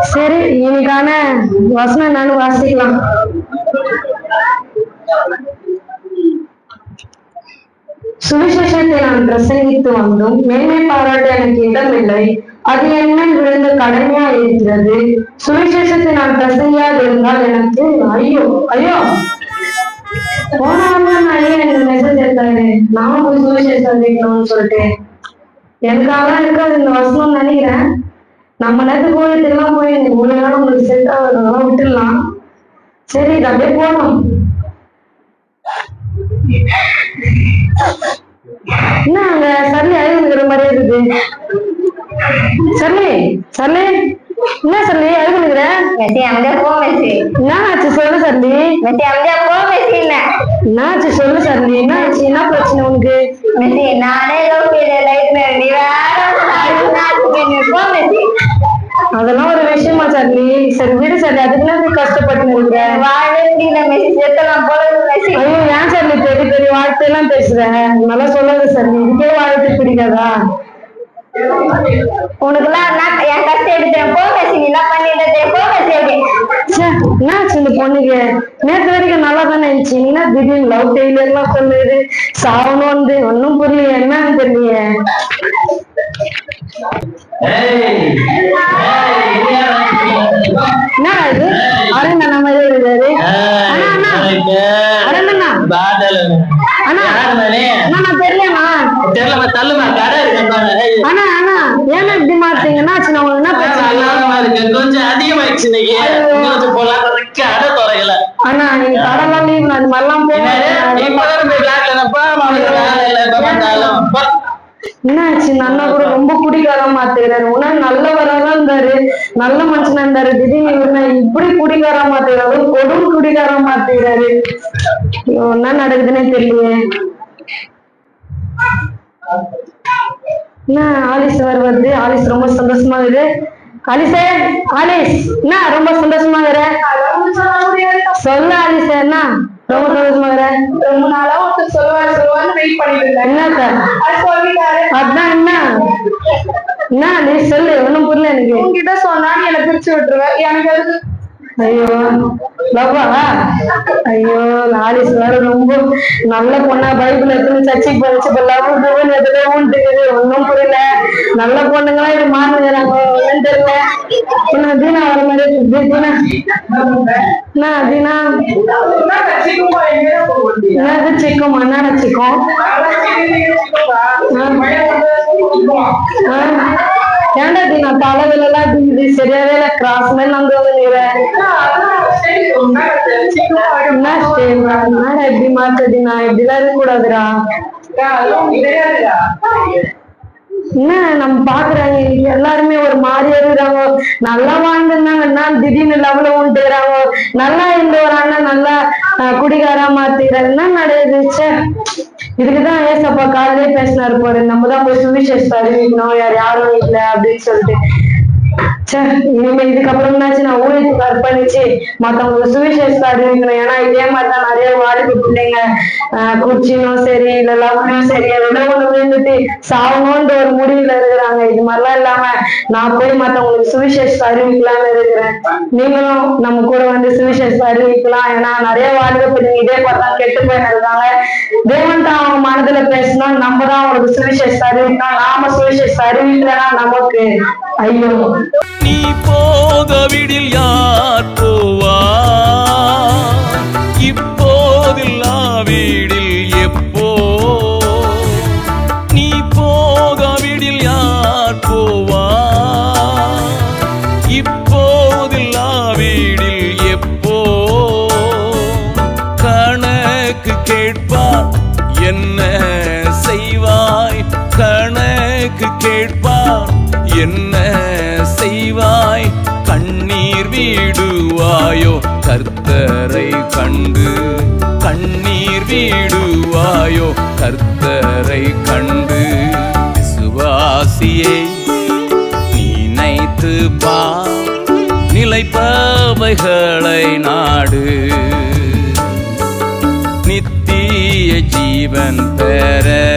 சரி இன்னைக்கான வசனம் என்னன்னு வாசிக்கலாம். சுவிசேஷத்தை நான் பிரசங்கித்து வந்தும். மேன்மை பாராட்ட எனக்கு இடமில்லை. அது என்ன விழுந்த கடமையா இருக்கிறது. சுவிசேஷத்தை நான் பிரசங்கியாக இருந்தால் எனக்கு ஐயோ ஐயோ. போனாம நான் எனக்கு மெசேஜ் எடுத்தாரு. நானும் போய் சுவிசேஷம் சொல்லிட்டேன். சொல்லிட்டு எனக்காக இருக்காது இந்த வசனம் நினைக்கிறேன். நம்ம நேரத்துக்கு கோயிலுக்கெல்லாம் போய் மூணு நாள் உங்களுக்கு செட் ஆகுறதெல்லாம் விட்டுடலாம். சரி இது அப்படியே போகணும். என்ன அங்க சர்லி அழுகுற மாதிரி இருக்குது. Surely surely. என்ன சர்லி அழுகுற மெத்தி அமைதியா போ என்ன ஆச்சு சொல்லு சர்லி. மெத்தி அமைதியா போ மெத்தி இல்ல என்ன? ஆச்சு சொல்லு சர்லி என்ன ஆச்சு என்ன பிரச்சனை உனக்கு? மெத்தி நானே லோக்கியில லைட் நீ வேற போ அதெல்லாம் ஒரு விஷயமா சர்லி. சரி விடு சர்லி. அதுக்குலாம் நீ கஷ்டப்பட்டு ஐயோ ஏன் சர்லி பெரிய பெரிய வார்த்தை எல்லாம் பேசுற? நல்லா சொல்லாத சர்லி. இதுக்கே வாழ்த்து பிடிக்காதா? உனக்குலாம் நான் என் கஷ்டம் எடுத்தேன். போ மெத்தி நீ எல்லாம் பண்ணிட்டு போ மெத்தி அப்படி ச்சே, என்னாச்சு இந்த பொண்ணுக்கு? நேத்து வரைக்கும் நல்லா தானே இருந்துச்சு. என்ன திடீர்னு லவ் ஃபெயிலியர் எல்லாம் சொல்லுது? சாவணும் வந்து ஒன்னும் புரியல என்னன்னு தெரியல அண்ணா அண்ணா நான் தெரியலண்ணா அண்ணா அண்ணா ஏன்னா இப்படி மாத்தீங்க என்னாச்சு நான் உங்களுக்கு என்ன பிரச்சனை? கொஞ்சம் அதிகமாயிடுச்சு இன்னைக்கு. கொஞ்சம் போலாம். கடை குறையல. அண்ணா நீங்க கடலாம் லீவ் அது மாதிரிலாம் போகாது. இப்பதான் போய் வேலை இல்லை எப்ப பார்த்தாலும். அப்பா. என்னாச்சு அண்ணா கூட ரொம்ப குடிக்கார மாத்துக்கிறாரு உடனே நல்லவரா இருந்தாரு. நல்ல மனுஷனா இருந்தாரு. திடீர்னு இவரு இப்படி குடிக்கார மாத்துக்கிறாரு கொடும் குடிக்கார மாத்துக்கிறாரு ஐயோ, என்ன நடக்குதுன்னே தெரியலையே. என்ன ஆலிஸ் வர வருது ஆலிஸ் ரொம்ப சந்தோஷமா இருக்குது. ஆலிஸே ஆலிஸ் என்ன ரொம்ப சந்தோஷமா இருக்கிற? சொல்லு ஆலிஸ் என்ன? ரொம்ப சந்தோஷமா இருக்கிற? ரொம்ப நாளா ஒருத்தர் சொல்லுவாரு சொல்லுவாருன்னு வெயிட் பண்ணிட்டு இருந்தேன் அது சொல்லிட்டாரு. அதான் என்ன? என்ன நீ சொல்லு ஒண்ணும் புரியல எனக்கு. உன்கிட்ட சொன்னா நீ என்ன பிரிச்சு விட்டுருவேன் எனக்கு அதுக்கு ஐயோ லவ்வா? ஐயோ லாலிஸ் வேற ரொம்ப நல்ல பொண்ணா பைபிள் எடுத்து சர்ச்சைக்கு போச்சு இப்ப லவ் லவ்னு எதுல ஊன்ட்டுக்குது? ஒண்ணும் புரியல. நல்ல பொண்ணுங்களா இது மாறுங்கிறாங்க ஒண்ணும் தெரியல. என்ன தீனா வர மாதிரி. தீனா. என்ன தீனா? என்னது சிக்கும்? என்னடா சிக்கும் ஏன்டா தீனா தலைவில எல்லாம் இது சரியாவே இல்ல கிராஸ் மாதிரி நம்பி வந்து நீரேன் என்ன என்னடா இப்படி மாத்துது நான் இப்படிலாம் இருக்க கூடாதுடா என்ன நம்ம பாக்குறாங்க எல்லாருமே ஒரு மாதிரியா இருக்கிறாங்க நல்லா வாழ்ந்துருந்தாங்க என்ன திடீர்னு லெவல உண்டுறாங்க நல்லா இருந்த ஒரு அண்ணன் நல்லா குடிகாரா மாத்திக்கிறாரு என்ன நடக்குது. ச்சே. இதுக்குதான் ஏசப்பா காலையிலே பேசினாரு போற நம்ம தான் போய் சுவிசேஷத்தை அறிவிக்கணும் யார் யாரும் இல்ல அப்படின்னு சொல்லிட்டு. ச்சே இனிமே இதுக்கப்புறம்னாச்சு நான் ஊழியத்துக்கு அர்ப்பணிச்சு மத்தவங்களுக்கு சுவிசேஷத்தை அறிவிக்கணும் ஏன்னா இதே மாதிரிதான் நிறைய வாழ்க்கை பிள்ளைங்க குச்சினும் சரி இல்ல லவ்னும் சரி எதுனா ஒண்ணு விழுந்துட்டு சாவணும்ன்ற ஒரு முடிவுல இருக்கிறாங்க. இது மாதிரிலாம் இல்லாம நான் போய் மத்தவங்களுக்கு சுவிசேஷத்தை அறிவிக்கலாம்னு இருக்கிறேன். நீங்களும் நம்ம கூட வந்து சுவிசேஷத்தை அறிவிக்கலாம் ஏன்னா நிறைய வாழ்க்கை பிள்ளைங்க இதே மாதிரிதான் கெட்டு போயிருக்காங்க தேவன் தான் அவங்க மனதுல பேசணும் நம்ம தான் அவங்களுக்கு சுவிசேஷத்தை அறிவிக்கணும் நாம சுவிசேஷத்தை அறிவிக்கலன்னா நமக்கு ஐயோ. நீ போக விடில் யார் போவா என்ன செய்வாய்? கண்ணீர் வீடுவாயோ? கர்த்தரை கண்டு கண்ணீர் வீடுவாயோ? கர்த்தரை கண்டு விசுவாசியே நினைத்து பா. நிலைப்பவைகளை நாடு. நித்திய ஜீவன் பெற